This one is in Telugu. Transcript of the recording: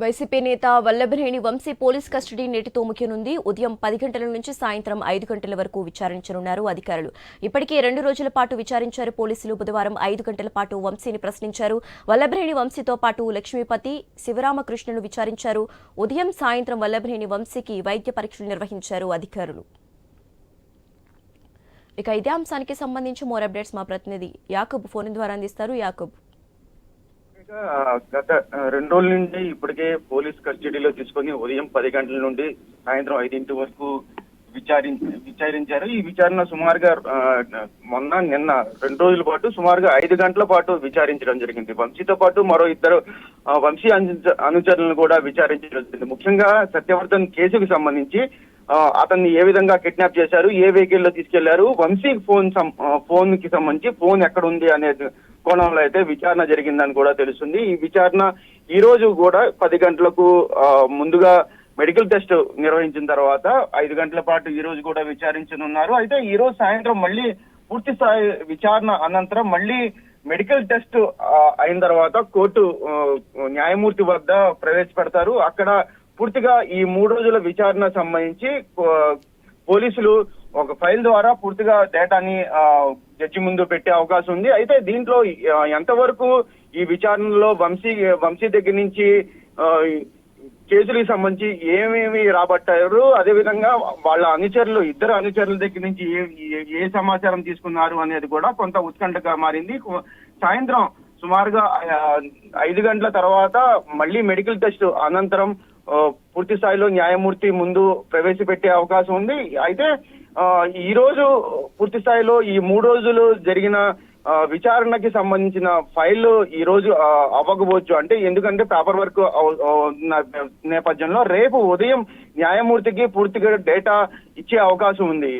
వైసీపీ నేత వల్లభనేని వంశీ పోలీస్ కస్టడీ నేటితో ముఖ్యనుంది ఉదయం పది గంటల నుంచి సాయంత్రం ఐదు గంటల వరకు విచారించనున్నారు అధికారులు. ఇప్పటికే రెండు రోజుల పాటు విచారించారు పోలీసులు. బుధవారం ఐదు గంటల పాటు వంశీని ప్రశ్నించారు. వల్లభనేని వంశీతో పాటు లక్ష్మీపతి శివరామకృష్ణను విచారించారు. ఉదయం సాయంత్రం వల్లభనేని వంశీకి వైద్య పరీక్షలు నిర్వహించారు అధికారులు. ఇక ఇదే అంశానికి సంబంధించి మోర్ అప్డేట్స్ మా ప్రతినిధి యాకబ్ ఫోన్ ద్వారా అందిస్తారు. యాకబ్. గత రెండు రోజుల నుండి ఇప్పటికే పోలీస్ కస్టడీలో తీసుకొని ఉదయం పది గంటల నుండి సాయంత్రం ఐదింటి వరకు విచారి విచారించారు. ఈ విచారణ సుమారుగా మొన్న నిన్న రెండు రోజుల పాటు సుమారుగా ఐదు గంటల పాటు విచారించడం జరిగింది. వంశీతో పాటు మరో ఇద్దరు వంశీ అనుచరులను కూడా విచారించడం జరిగింది. ముఖ్యంగా సత్యవర్ధన్ కేసుకు సంబంధించి అతన్ని ఏ విధంగా కిడ్నాప్ చేశారు ఏ వెహికల్లో తీసుకెళ్ళారు వంశీ ఫోన్ ఫోన్కి సంబంధించి ఫోన్ ఎక్కడ ఉంది అనేది కోణంలో అయితే విచారణ జరిగిందని కూడా తెలుస్తుంది. ఈ విచారణ ఈ రోజు కూడా పది గంటలకు ముందుగా మెడికల్ టెస్ట్ నిర్వహించిన తర్వాత ఐదు గంటల పాటు ఈ రోజు కూడా విచారించనున్నారు. అయితే ఈ రోజు సాయంత్రం మళ్ళీ పూర్తి స్థాయి విచారణ అనంతరం మళ్ళీ మెడికల్ టెస్ట్ అయిన తర్వాత కోర్టు న్యాయమూర్తి వద్ద ప్రవేశపెడతారు. అక్కడ పూర్తిగా ఈ మూడు రోజుల విచారణ సంబంధించి పోలీసులు ఒక ఫైల్ ద్వారా పూర్తిగా డేటాని ఆ, జడ్జి ముందు పెట్టే అవకాశం ఉంది. అయితే దీంట్లో ఎంతవరకు ఈ విచారణలో వంశీ వంశీ దగ్గర నుంచి కేసులకు సంబంధించి ఏమేమి రాబట్టారు? అదేవిధంగా వాళ్ళ అనుచరులు ఇద్దరు అనుచరుల దగ్గర నుంచి ఏ ఏ- సమాచారం తీసుకున్నారు అనేది కూడా కొంత ఉత్కంఠగా మారింది. సాయంత్రం సుమారుగా ఐదు గంటల తర్వాత మళ్ళీ మెడికల్ టెస్ట్ అనంతరం పూర్తి స్థాయిలో న్యాయమూర్తి ముందు ప్రవేశపెట్టే అవకాశం ఉంది. అయితే ఆ, ఈ రోజు పూర్తి స్థాయిలో ఈ మూడు రోజులు జరిగిన ఆ, విచారణకి సంబంధించిన ఫైల్ ఈ రోజు ఆ, అవ్వకపోవచ్చు. అంటే ఎందుకంటే పేపర్ వర్క్ నేపథ్యంలో రేపు ఉదయం న్యాయమూర్తికి పూర్తిగా డేటా ఇచ్చే అవకాశం ఉంది.